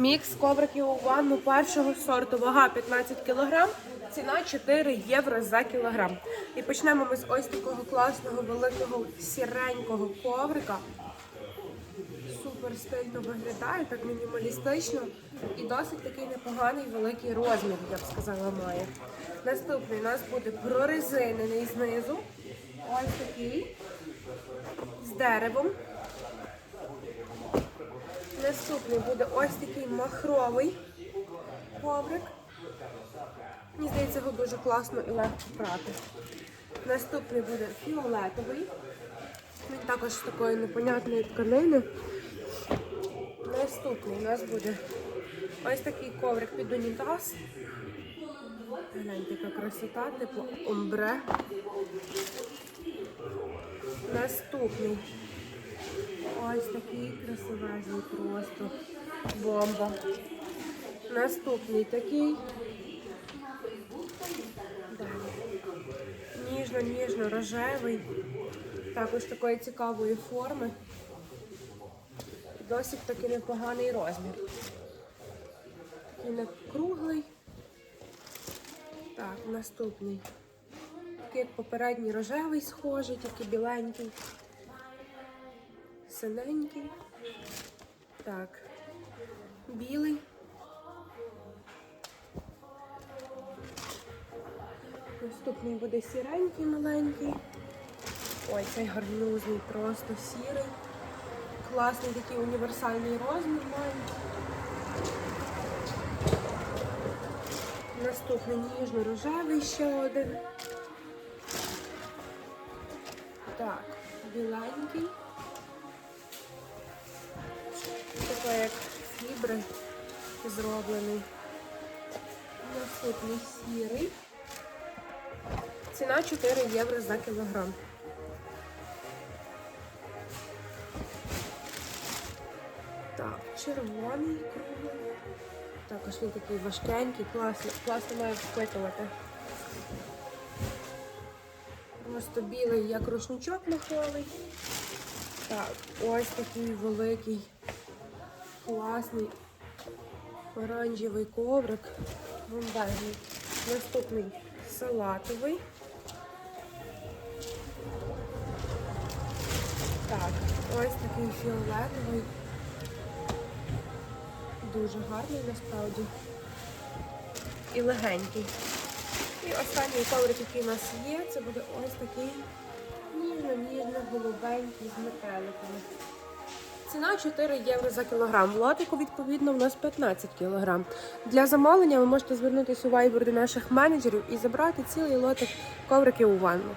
Мікс ковриків у ванну першого сорту. Вага 15 кг, ціна 4 євро за кілограм. І почнемо ми з ось такого класного великого сіренького коврика. Супер стильно виглядає, так мінімалістично і досить такий непоганий великий розмір, я б сказала, має. Наступний у нас буде прорезинений знизу. Ось такий з деревом. Наступний буде ось такий махровий коврик. Мені здається, його дуже класно і легко прати. Наступний буде фіолетовий. Він також з такої непонятної тканини. Наступний у нас буде ось такий коврик під унітаз. Гляньте, яка красота, типу омбре. Наступний. Ось такий красивезний просто бомба. Наступний такий. Ніжно-ніжно-рожевий. Також такої цікавої форми. Досить таки непоганий розмір. Такий не круглий. Так, наступний. Такий попередній рожевий схожий, тільки біленький. Синенький. Так. Білий. Наступний буде сіренький маленький. Ой, цей гарнузний, просто сірий. Класний такий універсальний розмір має. Наступний ніжно-рожевий ще один. Так, біленький. Фібри зроблений. Наступний сірий. Ціна 4 євро за кілограм. Так, червоний круглий. Також він такий важкенький, класно, класно має впитувати. Просто білий, як рушничок махровий. Так, ось такий великий, класний оранжевий коврик. Бомбезний. Наступний салатовий. Так, ось такий фіолетовий. Дуже гарний насправді. І легенький. І останній коврик, який у нас є, це буде ось такий ніжно-ніжно-голубенький з метеликами. Ціна 4 євро за кілограм. В лотику, відповідно, у нас 15 кілограм. Для замовлення ви можете звернутися у вайбер до наших менеджерів і забрати цілий лотик ковриків у ванну.